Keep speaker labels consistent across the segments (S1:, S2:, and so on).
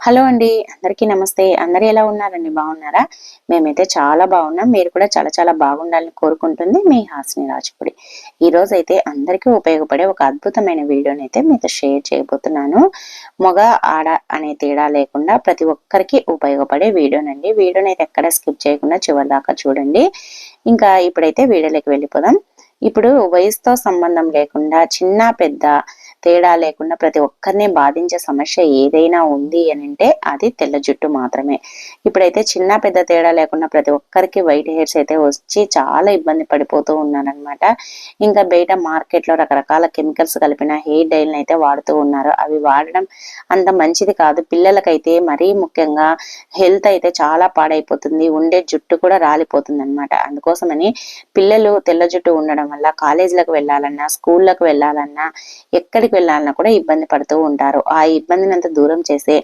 S1: Hello అండి అందరికీ నమస్తే. అందరు ఎలా ఉన్నారండి? బాగున్నారా? మేమైతే చాలా బాగున్నాం. మీరు కూడా చాలా చాలా బాగుండాలని కోరుకుంటుంది మీ హాసిని రాజపుడి. ఈ అయితే అందరికీ ఉపయోగపడే ఒక అద్భుతమైన వీడియోని అయితే మీతో షేర్ చేయబోతున్నాను. మగ ఆడ అనే తేడా లేకుండా ప్రతి ఒక్కరికి ఉపయోగపడే వీడియోనండి. వీడియోని అయితే ఎక్కడ స్కిప్ చేయకుండా చివరి దాకా చూడండి. ఇంకా ఇప్పుడైతే వీడియోలోకి వెళ్ళిపోదాం. ఇప్పుడు వయసుతో సంబంధం లేకుండా చిన్న పెద్ద తేడా లేకుండా ప్రతి ఒక్కరిని బాధించే సమస్య ఏదైనా ఉంది అని అంటే అది తెల్ల జుట్టు మాత్రమే. ఇప్పుడైతే చిన్న పెద్ద తేడా లేకుండా ప్రతి ఒక్కరికి వైట్ హెయిర్స్ అయితే వచ్చి చాలా ఇబ్బంది పడిపోతూ ఉన్నారనమాట ఇంకా బయట మార్కెట్లో రకరకాల కెమికల్స్ కలిపిన హెయిర్ డైల్ అయితే వాడుతూ ఉన్నారు. అవి వాడడం అంత మంచిది కాదు. పిల్లలకైతే మరీ ముఖ్యంగా హెల్త్ అయితే చాలా పాడైపోతుంది. ఉండే జుట్టు కూడా రాలిపోతుంది అనమాట అందుకోసమని పిల్లలు తెల్ల జుట్టు ఉండడం వల్ల కాలేజీలకు వెళ్ళాలన్నా స్కూళ్ళకు వెళ్ళాలన్నా ఎక్కడికి వెళ్ళాలన్నా కూడా ఇబ్బంది పడుతూ ఉంటారు. ఆ ఇబ్బందిని అంత దూరం చేసే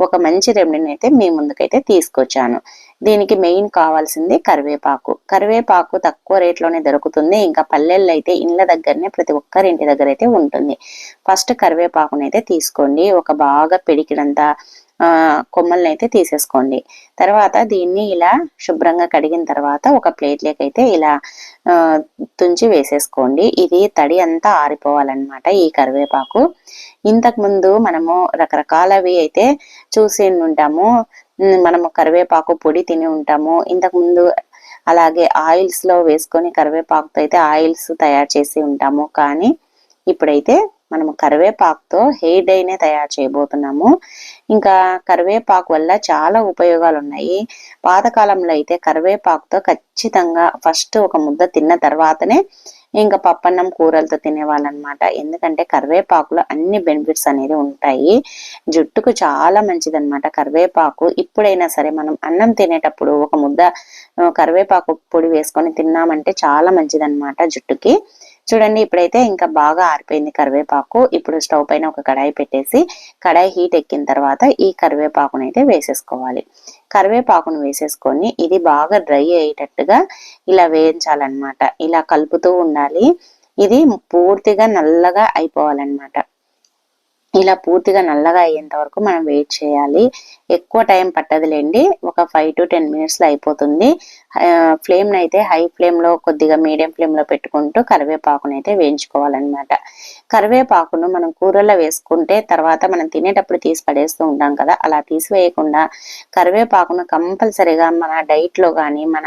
S1: ఒక మంచి రెమెడీని అయితే మీ ముందుకైతే తీసుకొచ్చాను. దీనికి మెయిన్ కావాల్సింది కరివేపాకు. కరివేపాకు తక్కువ రేట్లోనే దొరుకుతుంది. ఇంకా పల్లెల్లో అయితే ఇండ్ల దగ్గరనే ప్రతి ఒక్కరి ఇంటి దగ్గర అయితే ఉంటుంది. ఫస్ట్ కరివేపాకునైతే తీసుకోండి. ఒక బాగా పిడికినంత కొమ్మల్ని అయితే తీసేసుకోండి. తర్వాత దీన్ని ఇలా శుభ్రంగా కడిగిన తర్వాత ఒక ప్లేట్లోకి అయితే ఇలా తుంచి వేసేసుకోండి. ఇది తడి అంతా ఆరిపోవాలన్నమాట ఈ కరివేపాకు. ఇంతకు ముందు మనము రకరకాలవి అయితే చూసి ఉంటాము మనము కరివేపాకు పొడి తిని ఉంటాము. ఇంతకు ముందు అలాగే ఆయిల్స్లో వేసుకొని కరివేపాకుతో అయితే ఆయిల్స్ తయారు చేసి ఉంటాము. కానీ ఇప్పుడైతే మనము కరివేపాకుతో హెయిర్ డైనే తయారు చేయబోతున్నాము. ఇంకా కరివేపాకు వల్ల చాలా ఉపయోగాలు ఉన్నాయి పాతకాలంలో అయితే కరివేపాకుతో ఖచ్చితంగా ఫస్ట్ ఒక ముద్ద తిన్న తర్వాతనే ఇంకా పప్పన్నం కూరలతో తినేవాళ్ళనమాట. ఎందుకంటే కరివేపాకులో అన్ని బెనిఫిట్స్ అనేది ఉంటాయి. జుట్టుకు చాలా మంచిదన్నమాట కరివేపాకు. ఇప్పుడైనా సరే మనం అన్నం తినేటప్పుడు ఒక ముద్ద కరివేపాకు పొడి వేసుకొని తిన్నామంటే చాలా మంచిదన్నమాట జుట్టుకి. చూడండి ఇప్పుడైతే ఇంకా బాగా ఆరిపోయింది కరివేపాకు. ఇప్పుడు స్టవ్ పైన ఒక కడాయి పెట్టేసి కడాయి హీట్ ఎక్కిన తర్వాత ఈ కరివేపాకును అయితే వేసేసుకోవాలి. కరివేపాకును వేసేసుకొని ఇది బాగా డ్రై అయ్యేటట్టుగా ఇలా వేయించాలన్నమాట. ఇలా కలుపుతూ ఉండాలి. ఇది పూర్తిగా నల్లగా అయిపోవాలన్నమాట. ఇలా పూర్తిగా నల్లగా అయ్యేంత వరకు మనం వెయిట్ చేయాలి. ఎక్కువ టైం పట్టదులేండి. ఒక ఫైవ్ టు టెన్ మినిట్స్లో అయిపోతుంది. ఫ్లేమ్ అయితే హై ఫ్లేమ్లో కొద్దిగా మీడియం ఫ్లేమ్లో పెట్టుకుంటూ కరివేపాకును అయితే వేయించుకోవాలన్నమాట. కరివేపాకును మనం కూరలో వేసుకుంటే తర్వాత మనం తినేటప్పుడు తీసి పడేస్తూ ఉంటాం కదా. అలా తీసివేయకుండా కరివేపాకును కంపల్సరిగా మన డైట్లో కానీ మన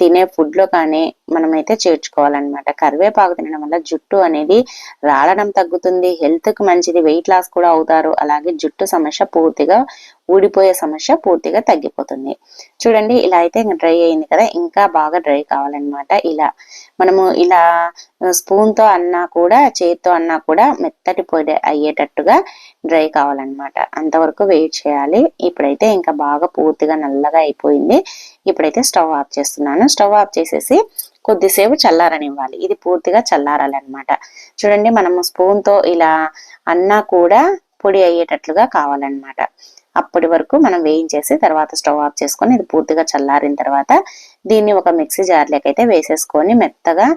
S1: తినే ఫుడ్లో కానీ మనమైతే చేర్చుకోవాలన్నమాట. కరివేపాకు తినడం వల్ల జుట్టు అనేది రాలడం తగ్గుతుంది హెల్త్కి మంచిది వెయిట్ లాస్ కూడా అవుతారు. అలాగే జుట్టు సమస్య పూర్తిగా ఊడిపోయే సమస్య పూర్తిగా తగ్గిపోతుంది. చూడండి ఇలా అయితే డ్రై అయింది కదా ఇంకా బాగా డ్రై కావాలన్నమాట ఇలా. మనము ఇలా స్పూన్తో అన్నా కూడా చేతితో అన్నా కూడా మెత్తటి పొడి అయ్యేటట్టుగా డ్రై కావాలన్నమాట. అంతవరకు వెయిట్ చేయాలి. ఇప్పుడైతే ఇంకా బాగా పూర్తిగా నల్లగా అయిపోయింది. ఇప్పుడైతే స్టవ్ ఆఫ్ చేస్తున్నాను. స్టవ్ ఆఫ్ చేసేసి కొద్దిసేపు చల్లారనివ్వాలి. ఇది పూర్తిగా చల్లారాలన్నమాట. చూడండి మనము స్పూన్తో ఇలా అన్నా కూడా పొడి అయ్యేటట్లుగా కావాలన్నమాట. అప్పటి వరకు మనం వేయించేసి తర్వాత స్టవ్ ఆఫ్ చేసుకొని ఇది పూర్తిగా చల్లారిన తర్వాత దీన్ని ఒక మిక్సీ జార్లోకైతే వేసేసుకొని మెత్తగా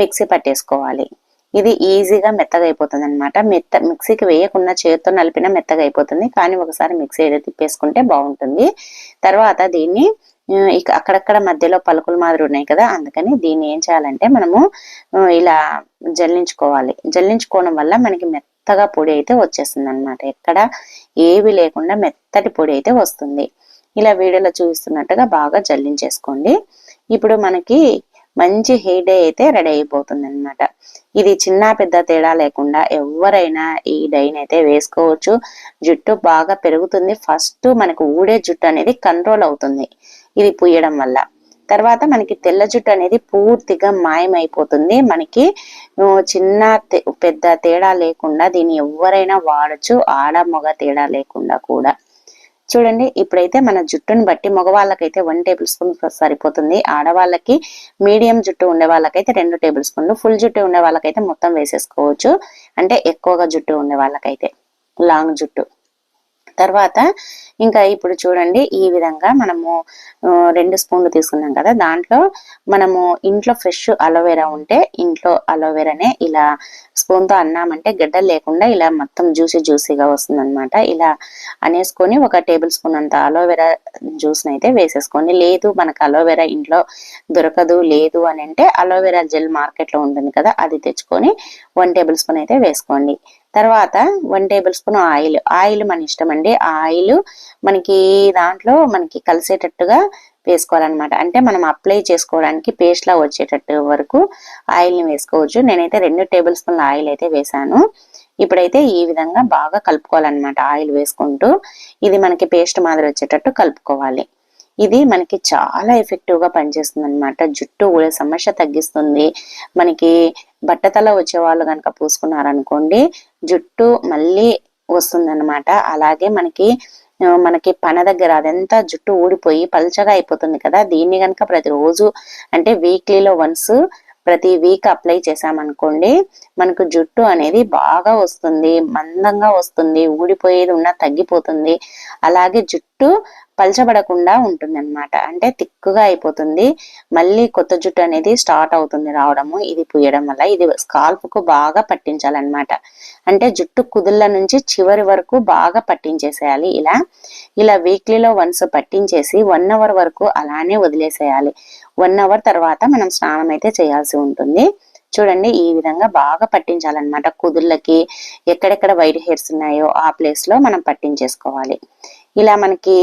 S1: మిక్సీ పట్టేసుకోవాలి. ఇది ఈజీగా మెత్తగా అయిపోతుంది అనమాట మెత్త మిక్సీకి వేయకుండా చేతితో నలిపినా మెత్తగా అయిపోతుంది. కానీ ఒకసారి మిక్సీ అయితే తిప్పేసుకుంటే బాగుంటుంది. తర్వాత దీన్ని ఇక అక్కడక్కడ మధ్యలో పలుకులు మాదిరి ఉన్నాయి కదా అందుకని దీన్ని ఏం చేయాలంటే మనము ఇలా జల్లించుకోవాలి. జల్లించుకోవడం వల్ల మనకి మెత్తగా పొడి అయితే వచ్చేస్తుంది అనమాట ఎక్కడ ఏవి లేకుండా మెత్తటి పొడి అయితే వస్తుంది. ఇలా వీడియోలో చూపిస్తున్నట్టుగా బాగా జల్లించేసుకోండి. ఇప్పుడు మనకి మంచి హెయిర్ డే అయితే రెడీ అయిపోతుంది అనమాట ఇది చిన్న పెద్ద తేడా లేకుండా ఎవరైనా ఈ డైన్ అయితే వేసుకోవచ్చు. జుట్టు బాగా పెరుగుతుంది. ఫస్ట్ మనకు ఊడే జుట్టు అనేది కంట్రోల్ అవుతుంది. ఇది పుయ్యడం వల్ల. తర్వాత మనకి తెల్ల జుట్టు అనేది పూర్తిగా మాయమైపోతుంది. మనకి చిన్న పెద్ద తేడా లేకుండా దీన్ని ఎవరైనా వాడచ్చు. ఆడ మగ తేడా లేకుండా కూడా. చూడండి ఇప్పుడైతే మన జుట్టుని బట్టి మగవాళ్ళకైతే వన్ టేబుల్ స్పూన్ సరిపోతుంది. ఆడవాళ్ళకి మీడియం జుట్టు ఉండే వాళ్ళకైతే రెండు టేబుల్ స్పూన్లు. ఫుల్ జుట్టు ఉండే వాళ్ళకైతే మొత్తం వేసేసుకోవచ్చు. అంటే ఎక్కువగా జుట్టు ఉండే వాళ్ళకైతే. లాంగ్ జుట్టు. తర్వాత ఇంకా ఇప్పుడు చూడండి ఈ విధంగా మనము రెండు స్పూన్లు తీసుకున్నాం కదా. దాంట్లో మనము ఇంట్లో ఫ్రెష్ అలోవెరా ఉంటే ఇంట్లో అలోవెరానే ఇలా స్పూన్తో అన్నామంటే గడ్డలు లేకుండా ఇలా మొత్తం జ్యూసీ జ్యూసీగా వస్తుంది అనమాట ఇలా అనేసుకొని ఒక టేబుల్ స్పూన్ అంత అలోవెరా జ్యూస్ని అయితే వేసేసుకోండి. లేదు మనకు అలోవెరా ఇంట్లో దొరకదు లేదు అని అంటే అలోవెరా జెల్ మార్కెట్లో ఉంటుంది కదా అది తెచ్చుకొని వన్ టేబుల్ స్పూన్ అయితే వేసుకోండి. తర్వాత one tablespoon oil oil మన ఇష్టం అండి. ఆయిల్ మనకి దాంట్లో మనకి కలిసేటట్టుగా వేసుకోవాలన్నమాట. అంటే మనం అప్లై చేసుకోవడానికి పేస్ట్లా వచ్చేటట్టు వరకు ఆయిల్ని వేసుకోవచ్చు. నేనైతే రెండు టేబుల్ స్పూన్ల ఆయిల్ అయితే వేసాను. ఇప్పుడైతే ఈ విధంగా బాగా కలుపుకోవాలన్నమాట ఆయిల్ వేసుకుంటూ. ఇది మనకి పేస్ట్ మాదిరి వచ్చేటట్టు కలుపుకోవాలి. ఇది మనకి చాలా ఎఫెక్టివ్గా పనిచేస్తుంది అనమాట జుట్టు ఊడే సమస్య తగ్గిస్తుంది. మనకి బట్టతల వచ్చే వాళ్ళు కనుక పూసుకున్నారనుకోండి జుట్టు మళ్ళీ వస్తుందన్నమాట. అలాగే మనకి మనకి పన దగ్గర అదంతా జుట్టు ఊడిపోయి పల్చగా అయిపోతుంది కదా. దీన్ని కనుక ప్రతిరోజు అంటే వీక్లీలో వన్స్ ప్రతి వీక్ అప్లై చేసామనుకోండి మనకు జుట్టు అనేది బాగా వస్తుంది మందంగా వస్తుంది ఊడిపోయేది ఉన్నా తగ్గిపోతుంది. అలాగే జుట్టు పల్చబడకుండా ఉంటుంది అనమాట అంటే తిక్కుగా అయిపోతుంది. మళ్ళీ కొత్త జుట్టు అనేది స్టార్ట్ అవుతుంది రావడము ఇది పూయడం వల్ల. ఇది స్కాల్ప్కు బాగా పట్టించాలన్నమాట. అంటే జుట్టు కుదుళ్ళ నుంచి చివరి వరకు బాగా పట్టించేసేయాలి. ఇలా ఇలా వీక్లీలో వన్స్ పట్టించేసి వన్ అవర్ వరకు అలానే వదిలేసేయాలి. వన్ అవర్ తర్వాత మనం స్నానం అయితే చేయాల్సి ఉంటుంది. చూడండి ఈ విధంగా బాగా పట్టించాలన్నమాట కుదుళ్ళకి. ఎక్కడెక్కడ వైట్ హెయిర్స్ ఉన్నాయో ఆ ప్లేస్లో మనం పట్టించేసుకోవాలి. ఇలా మనకి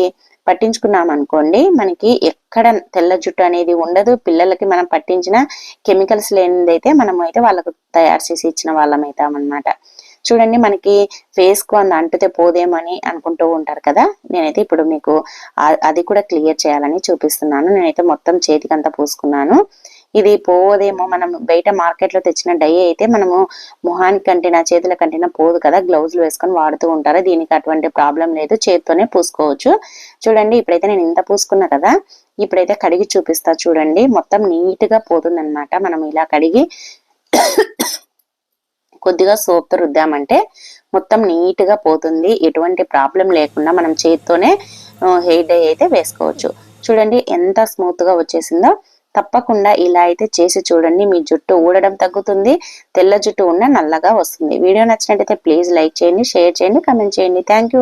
S1: పట్టించుకున్నాం అనుకోండి మనకి ఎక్కడ తెల్ల జుట్టు అనేది ఉండదు. పిల్లలకి మనం పట్టించిన కెమికల్స్ లేనిదైతే మనం అయితే వాళ్ళకు తయారు చేసి ఇచ్చిన వాళ్ళం అవుతాం అనమాట చూడండి మనకి ఫేస్కు అంత అంటితే పోదేమని అనుకుంటూ ఉంటారు కదా? నేనైతే ఇప్పుడు మీకు అది కూడా క్లియర్ చేయాలని చూపిస్తున్నాను. నేనైతే మొత్తం చేతికంతా పూసుకున్నాను. ఇది పోదేమో మనం బయట మార్కెట్లో తెచ్చిన డై అయితే మనము మొహానికి కంటినా చేతుల కంటినా పోదు కదా. గ్లౌజ్లు వేసుకొని వాడుతూ ఉంటారు. దీనికి అటువంటి ప్రాబ్లం లేదు. చేతితోనే పూసుకోవచ్చు. చూడండి ఇప్పుడైతే నేను ఇంత పూసుకున్నా కదా. ఇప్పుడైతే కడిగి చూపిస్తా చూడండి. మొత్తం నీట్గా పోతుంది మనం ఇలా కడిగి కొద్దిగా సోప్తో తో రుద్దామంటే మొత్తం నీట్గా పోతుంది. ఎటువంటి ప్రాబ్లం లేకుండా మనం చేతితోనే హెయిర్ డై అయితే వేసుకోవచ్చు. చూడండి ఎంత స్మూత్గా వచ్చేసిందో. తప్పకుండా ఇలా అయితే చేసి చూడండి. మీ జుట్టు ఊడడం తగ్గుతుంది. తెల్ల జుట్టు ఉన్న నల్లగా వస్తుంది. వీడియో నచ్చినట్టయితే ప్లీజ్ లైక్ చేయండి షేర్ చేయండి కమెంట్ చేయండి. Thank you